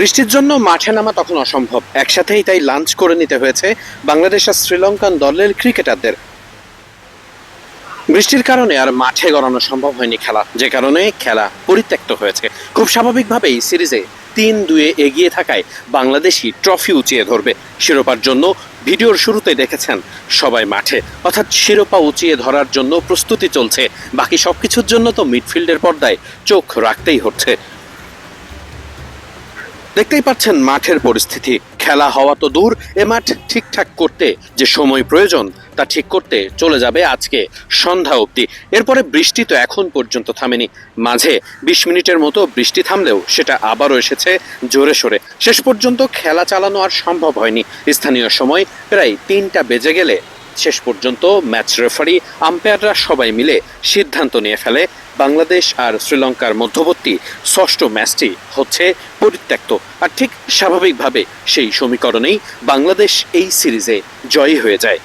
বৃষ্টির জন্য মাঠে নামা তখন অসম্ভব। একসাথেই তাই লাঞ্চ করে নিতে হয়েছে বাংলাদেশ আর শ্রীলঙ্কান দলের ক্রিকেটারদের। বৃষ্টির কারণে আর মাঠে গড়ানো সম্ভব হয়নি খেলা, যে কারণে খেলা পরিত্যক্ত হয়েছে। খুব স্বাভাবিকভাবেই সিরিজে তিন দুয়ে এগিয়ে থাকায় বাংলাদেশি ট্রফি উঁচিয়ে ধরবে। শিরোপার জন্য ভিডিওর শুরুতে দেখেছেন সবাই মাঠে, অর্থাৎ শিরোপা উঁচিয়ে ধরার জন্য প্রস্তুতি চলছে। বাকি সবকিছুর জন্য তো মিডফিল্ডের পর্দায় চোখ রাখতেই হচ্ছে। দেখতেই পাচ্ছেন মাঠের পরিস্থিতি। খেলা হওয়া তো দূর, এ মাঠ ঠিকঠাক করতে যে সময় প্রয়োজন, তা ঠিক করতে চলে যাবে আজকে সন্ধ্যা অবধি। এরপরে বৃষ্টি তো এখন পর্যন্ত থামেনি। মাঝে বিশ মিনিটের মতো বৃষ্টি থামলেও সেটা আবারও এসেছে জোরে সোরে। শেষ পর্যন্ত খেলা চালানো আর সম্ভব হয়নি। স্থানীয় সময় প্রায় তিনটা বেজে গেলে শেষ পর্যন্ত ম্যাচ রেফারি, আম্পায়াররা সবাই মিলে সিদ্ধান্ত নিয়ে ফেলে। বাংলাদেশ আর শ্রীলঙ্কার মধ্যবর্তী ষষ্ঠ ম্যাচটি হচ্ছে পরিত্যক্ত। আর ঠিক স্বাভাবিকভাবে সেই সমীকরণেই বাংলাদেশ এই সিরিজে জয়ী হয়ে যায়।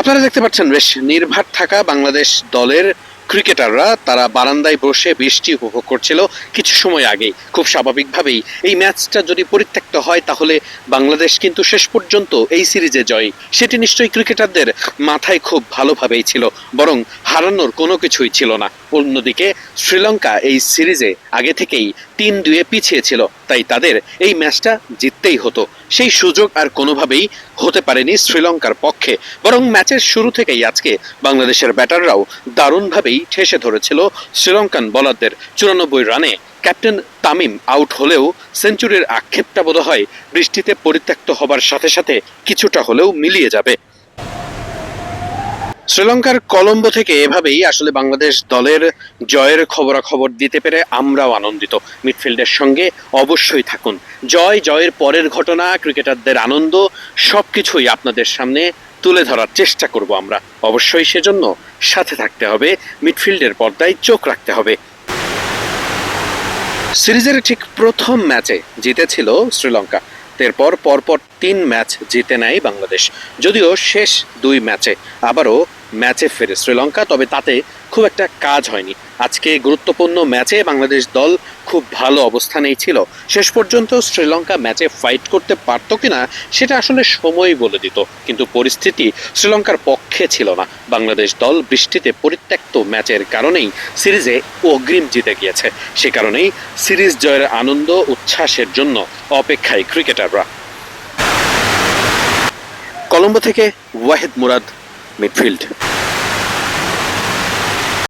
আপনারা দেখতে পাচ্ছেন বেশ নির্ভার থাকা বাংলাদেশ দলের ক্রিকেটাররা তারা বারান্দায় বসে বৃষ্টি উপভোগ করছিল কিছু সময় আগেই। খুব স্বাভাবিকভাবেই এই ম্যাচটা যদি পরিত্যক্ত হয় তাহলে বাংলাদেশ কিন্তু শেষ পর্যন্ত এই সিরিজে জয়ী। সেটি নিশ্চয়ই ক্রিকেটারদের মাথায় খুব ভালোভাবেই ছিল, বরং হারানোর কোনো কিছুই ছিল না। অন্যদিকে শ্রীলঙ্কা এই সিরিজে আগে থেকেই তিন দুয়ে পিছিয়ে ছিল। তাই তাদের এই ম্যাচটা জিততেই হতো। সেই সুযোগ আর কোনোভাবেই হতে পারেনি শ্রীলঙ্কার পক্ষে। বরং ম্যাচের শুরু থেকেই আজকে বাংলাদেশের ব্যাটাররাও দারুণভাবেই ঠেসে ধরেছিল শ্রীলঙ্কান বলারদের। চুরানব্বই রানে ক্যাপ্টেন তামিম আউট হলেও সেঞ্চুরির আক্ষেপটা বোধ হয় বৃষ্টিতে পরিত্যক্ত হবার সাথে সাথে কিছুটা হলেও মিলিয়ে যাবে। শ্রীলঙ্কার কলম্বো থেকে এভাবেই আসলে বাংলাদেশ দলের জয়ের খবরাখবর দিতে পেরে আমরাও আনন্দিত। মিডফিল্ডের সঙ্গে অবশ্যই থাকুন। জয়, জয়ের পরের ঘটনা, ক্রিকেটারদের আনন্দ সব কিছুই আপনাদের সামনে তুলে ধরার চেষ্টা করব আমরা। অবশ্যই সেজন্য সাথে থাকতে হবে, মিডফিল্ডের পর্দায় চোখ রাখতে হবে। সিরিজের ঠিক প্রথম ম্যাচে জিতেছিল শ্রীলঙ্কা। এরপর পরপর তিন ম্যাচ জিতে নেয় বাংলাদেশ। যদিও শেষ দুই ম্যাচে আবারও ম্যাচে ফেরে শ্রীলঙ্কা, তবে তাতে খুব একটা কাজ হয়নি। আজকে গুরুত্বপূর্ণ ম্যাচে বাংলাদেশ দল খুব ভালো অবস্থানেই ছিল। শেষ পর্যন্ত শ্রীলঙ্কা ম্যাচে ফাইট করতে পারতো কিনা, সেটা আসলে সময় বলে দিত। কিন্তু পরিস্থিতি শ্রীলঙ্কার পক্ষে ছিল না। বাংলাদেশ দল বৃষ্টিতে পরিত্যক্ত ম্যাচের কারণেই সিরিজে অগ্রিম জিতে গিয়েছে। সে কারণেই সিরিজ জয়ের আনন্দ, উচ্ছ্বাসের জন্য অপেক্ষায় ক্রিকেটাররা। কলম্বো থেকে ওয়াহিদ মুরাদ midfield